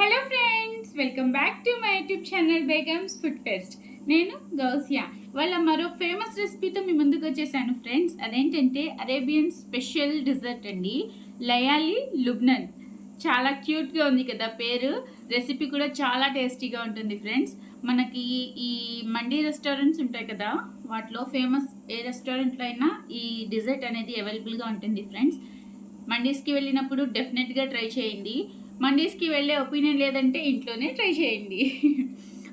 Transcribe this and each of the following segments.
Hello friends welcome back to my YouTube channel Begums food fest నేను గౌసియా. వాళ్ళ మరో famous రెసిపీతో మీ ముందుకు వచ్చేసాను ఫ్రెండ్స్ అదేంటంటే అరేబియన్ స్పెషల్ డిజర్ట్ అండి. లయాలి లుబ్నన్ చాలా క్యూట్గా ఉంది కదా పేరు. రెసిపీ కూడా చాలా టేస్టీగా ఉంటుంది ఫ్రెండ్స్ మనకి ఈ మండీ రెస్టారెంట్స్ ఉంటాయి కదా వాటిలో ఫేమస్ ఏ రెస్టారెంట్లో అయినా ఈ డిజర్ట్ అనేది అవైలబుల్గా ఉంటుంది ఫ్రెండ్స్ మండీస్కి వెళ్ళినప్పుడు డెఫినెట్గా ట్రై చేయండి. మండీస్కి వెళ్ళే ఒపీనియన్ లేదంటే ఇంట్లోనే ట్రై చేయండి.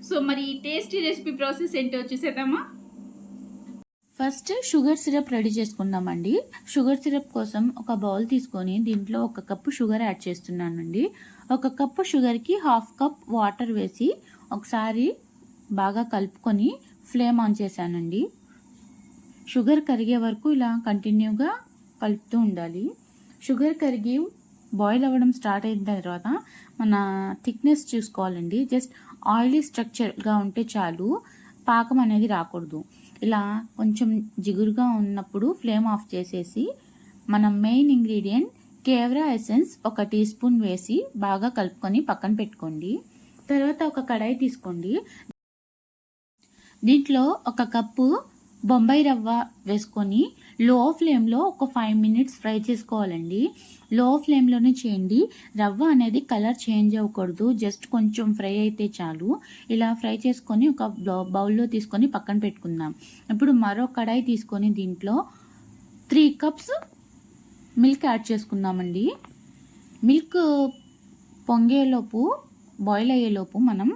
సో మరి ఈ టేస్టీ రెసిపీ ప్రాసెస్ ఏంటో చూసేద్దామా? ఫస్ట్ షుగర్ సిరప్ రెడీ చేసుకుందామండి. షుగర్ సిరప్ కోసం ఒక బౌల్ తీసుకొని దీంట్లో ఒక కప్పు షుగర్ యాడ్ చేస్తున్నానండి. ఒక కప్పు షుగర్కి హాఫ్ కప్ వాటర్ వేసి ఒకసారి బాగా కలుపుకొని ఫ్లేమ్ ఆన్ చేశానండి. షుగర్ కరిగే వరకు ఇలా కంటిన్యూగా కలుపుతూ ఉండాలి. షుగర్ కరిగి బాయిల్ అవ్వడం స్టార్ట్ అయిన తర్వాత మన థిక్నెస్ చూసుకోవాలండి. జస్ట్ ఆయిలీ స్ట్రక్చర్గా ఉంటే చాలు పాకం అనేది రాకూడదు. ఇలా కొంచెం జిగురుగా ఉన్నప్పుడు ఫ్లేమ్ ఆఫ్ చేసేసి మన మెయిన్ ఇంగ్రీడియంట్ కేవరా ఎసెన్స్ ఒక టీ స్పూన్ వేసి బాగా కలుపుకొని పక్కన పెట్టుకోండి. తర్వాత ఒక కడాయి తీసుకోండి. దీంట్లో ఒక కప్పు బొంబాయి రవ్వ వేసుకొని లో ఫ్లేమ్లో ఒక ఫైవ్ మినిట్స్ ఫ్రై చేసుకోవాలండి. లో ఫ్లేమ్లోనే చేయండి. రవ్వ అనేది కలర్ చేంజ్ అవ్వకూడదు. జస్ట్ కొంచెం ఫ్రై అయితే చాలు. ఇలా ఫ్రై చేసుకొని ఒక బౌల్లో తీసుకొని పక్కన పెట్టుకుందాం. ఇప్పుడు మరో కడాయి తీసుకొని దీంట్లో త్రీ కప్స్ మిల్క్ యాడ్ చేసుకుందామండి. మిల్క్ పొంగేలోపు బాయిల్ అయ్యేలోపు మనం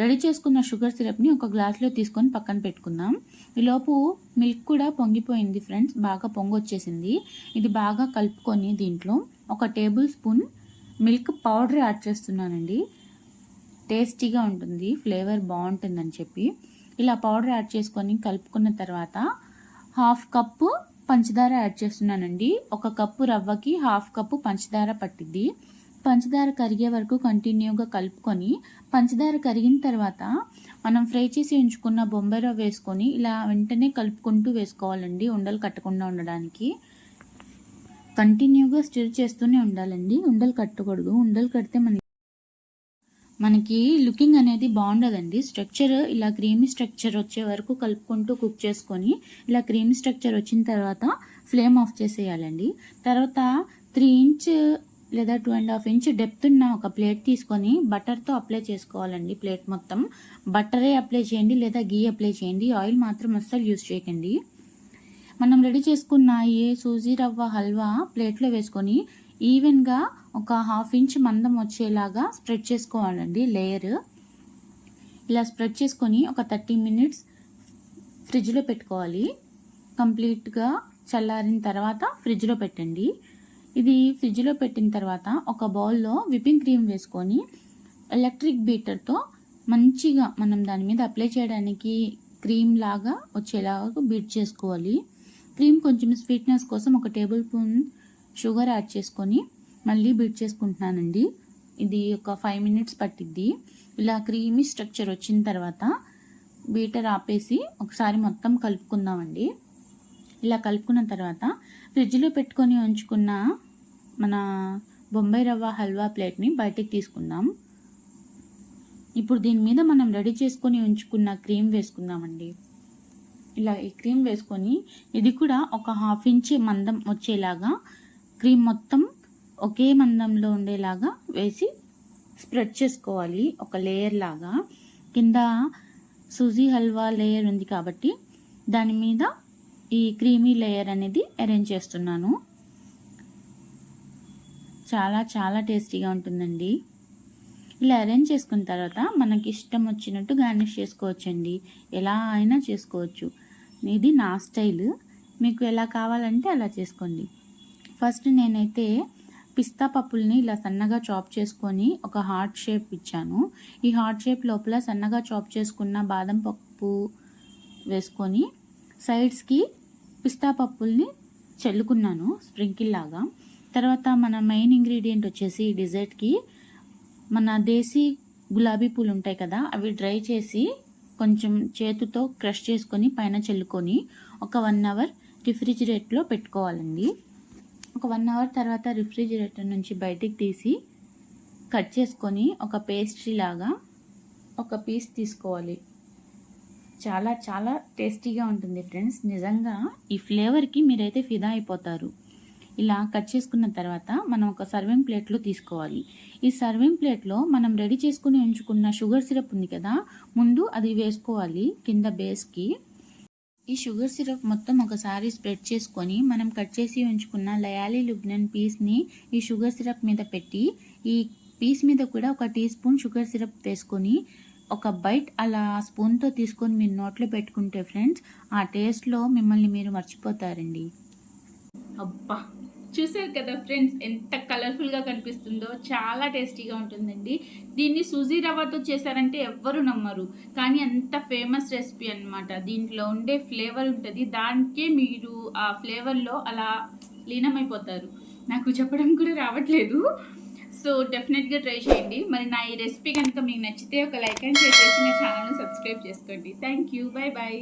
రెడీ చేసుకున్న షుగర్ సిరప్ని ఒక గ్లాస్లో తీసుకొని పక్కన పెట్టుకుందాం. ఈలోపు మిల్క్ కూడా పొంగిపోయింది ఫ్రెండ్స్ బాగా పొంగొచ్చేసింది. ఇది బాగా కలుపుకొని దీంట్లో ఒక tablespoon milk powder add చేస్తున్నానండి. టేస్టీగా ఉంటుంది ఫ్లేవర్ బాగుంటుందని చెప్పి. ఇలా పౌడర్ యాడ్ చేసుకొని కలుపుకున్న తర్వాత హాఫ్ కప్పు పంచదార యాడ్ చేస్తున్నానండి. ఒక కప్పు రవ్వకి హాఫ్ కప్పు పంచదార పట్టిద్ది. పంచదార కరిగే వరకు కంటిన్యూగా కలుపుకొని పంచదార కరిగిన తర్వాత మనం ఫ్రై చేసి ఉంచుకున్న బొంబాయి వేసుకొని ఇలా వెంటనే కలుపుకుంటూ వేసుకోవాలండి ఉండలు కట్టకుండా ఉండడానికి. కంటిన్యూగా స్టిర్ చేస్తూనే ఉండాలండి ఉండలు కట్టకూడదు. ఉండలు కడితే మన మనకి లుకింగ్ అనేది బాగుండదండి. స్ట్రక్చర్ ఇలా క్రీమీ స్ట్రక్చర్ వచ్చే వరకు కలుపుకుంటూ కుక్ చేసుకొని ఇలా క్రీమీ స్ట్రక్చర్ వచ్చిన తర్వాత ఫ్లేమ్ ఆఫ్ చేసేయాలండి. తర్వాత త్రీ ఇంచ్ లేదా two and half inch depth ఉన్న ఒక ప్లేట్ తీసుకొని బటర్తో అప్లై చేసుకోవాలండి ప్లేట్ మొత్తం. బటరే అప్లై చేయండి లేదా గీ అప్లై చేయండి. ఆయిల్ మాత్రం అస్సలు యూజ్ చేయకండి. మనం రెడీ చేసుకున్న ఈ సూజీ రవ్వ హల్వా ప్లేట్లో వేసుకొని ఈవెన్గా ఒక హాఫ్ ఇంచ్ మందం వచ్చేలాగా స్ప్రెడ్ చేసుకోవాలండి. లేయర్ ఇలా స్ప్రెడ్ చేసుకొని ఒక థర్టీ మినిట్స్ ఫ్రిడ్జ్లో పెట్టుకోవాలి. కంప్లీట్గా చల్లారిన తర్వాత ఫ్రిడ్జ్లో పెట్టండి. ఇది ఫ్రిడ్జ్లో పెట్టిన తర్వాత ఒక బౌల్లో విపింగ్ క్రీమ్ వేసుకొని ఎలక్ట్రిక్ బీటర్తో మంచిగా మనం దాని మీద అప్లై చేయడానికి క్రీమ్ లాగా వచ్చేలాగా బీట్ చేసుకోవాలి. క్రీమ్ కొంచెం స్వీట్నెస్ కోసం ఒక టేబుల్ స్పూన్ షుగర్ యాడ్ చేసుకొని మళ్ళీ బీట్ చేసుకుంటున్నానండి. ఇది ఒక ఫైవ్ మినిట్స్ పట్టిద్ది. ఇలా క్రీమీ స్ట్రక్చర్ వచ్చిన తర్వాత బీటర్ ఆపేసి ఒకసారి మొత్తం కలుపుకుందామండి. ఇలా కలుపుకున్న తర్వాత ఫ్రిడ్జ్లో పెట్టుకొని ఉంచుకున్న మన బొంబాయి రవ్వ హల్వా ప్లేట్ని బయటికి తీసుకుందాం. ఇప్పుడు దీని మీద మనం రెడీ చేసుకొని ఉంచుకున్న క్రీమ్ వేసుకుందామండి. ఇలా ఈ క్రీమ్ వేసుకొని ఇది కూడా ఒక హాఫ్ ఇంచ్ మందం వచ్చేలాగా క్రీమ్ మొత్తం ఒకే మందంలో ఉండేలాగా వేసి స్ప్రెడ్ చేసుకోవాలి. ఒక లేయర్ లాగా. కింద సూజీ హల్వా లేయర్ ఉంది కాబట్టి దాని మీద ఈ క్రీమీ లేయర్ అనేది అరేంజ్ చేస్తున్నాను. చాలా చాలా టేస్టీగా ఉంటుందండి. ఇలా అరేంజ్ చేసుకున్న తర్వాత మనకి ఇష్టం వచ్చినట్టు గార్నిష్ చేసుకోవచ్చండి. ఎలా అయినా చేసుకోవచ్చు. ఇది నా స్టైల్. మీకు ఎలా కావాలంటే అలా చేసుకోండి. ఫస్ట్ నేనైతే పిస్తా పప్పుల్ని ఇలా సన్నగా చాప్ చేసుకొని ఒక హార్ట్ షేప్ ఇచ్చాను. ఈ హార్ట్ షేప్ లోపల సన్నగా చాప్ చేసుకున్న బాదం పప్పు వేసుకొని సైడ్స్కి పిస్తా పప్పుల్ని చల్లుకున్నాను స్ప్రింకిల్ లాగా తర్వాత మన మెయిన్ ఇంగ్రీడియంట్ వచ్చేసి డిజర్ట్కి మన దేశీ గులాబీ పూలు ఉంటాయి కదా అవి డ్రై చేసి కొంచెం చేతితో క్రష్ చేసుకొని పైన చల్లుకొని ఒక వన్ అవర్ రిఫ్రిజిరేట్లో పెట్టుకోవాలండి. ఒక వన్ అవర్ తర్వాత రిఫ్రిజిరేటర్ నుంచి బయటికి తీసి కట్ చేసుకొని ఒక పేస్ట్రీ లాగా ఒక పీస్ తీసుకోవాలి. చాలా చాలా టేస్టీగా ఉంటుంది ఫ్రెండ్స్ నిజంగా ఈ ఫ్లేవర్కి మీరైతే ఫిదా అయిపోతారు. ఇలా కట్ చేసుకున్న తర్వాత మనం ఒక సర్వింగ్ ప్లేట్లో తీసుకోవాలి. ఈ సర్వింగ్ ప్లేట్లో మనం రెడీ చేసుకుని ఉంచుకున్న షుగర్ సిరప్ ఉంది కదా ముందు అది వేసుకోవాలి కింద బేస్కి ఈ షుగర్ సిరప్ మొత్తం ఒకసారి స్ప్రెడ్ చేసుకొని మనం కట్ చేసి ఉంచుకున్న లయాలి లుబ్నన్ పీస్ని ఈ షుగర్ సిరప్ మీద పెట్టి ఈ పీస్ మీద కూడా ఒక టీ స్పూన్ షుగర్ సిరప్ వేసుకొని ఒక బైట్ అలా స్పూన్తో తీసుకొని మీరు నోట్లో పెట్టుకుంటే ఫ్రెండ్స్ ఆ టేస్ట్లో మిమ్మల్ని మీరు మర్చిపోతారండి. అబ్బా! చూసారు కదా ఫ్రెండ్స్ ఎంత కలర్ఫుల్గా కనిపిస్తుందో చాలా టేస్టీగా ఉంటుందండి. దీన్ని సూజీ రవ్వతో చేశారంటే ఎవ్వరు నమ్మరు కానీ అంత ఫేమస్ రెసిపీ అన్నమాట. దీంట్లో ఉండే ఫ్లేవర్ ఉంటుంది దానికే మీరు ఆ ఫ్లేవర్లో అలా లీనమైపోతారు. నాకు చెప్పడం కూడా రావట్లేదు. సో డెఫినెట్గా ట్రై చేయండి. మరి నా ఈ రెసిపీ కనుక మీకు నచ్చితే ఒక లైక్ అండ్ షేర్ చేసి నా ఛానల్ని సబ్స్క్రైబ్ చేసుకోండి. Thank you. Bye bye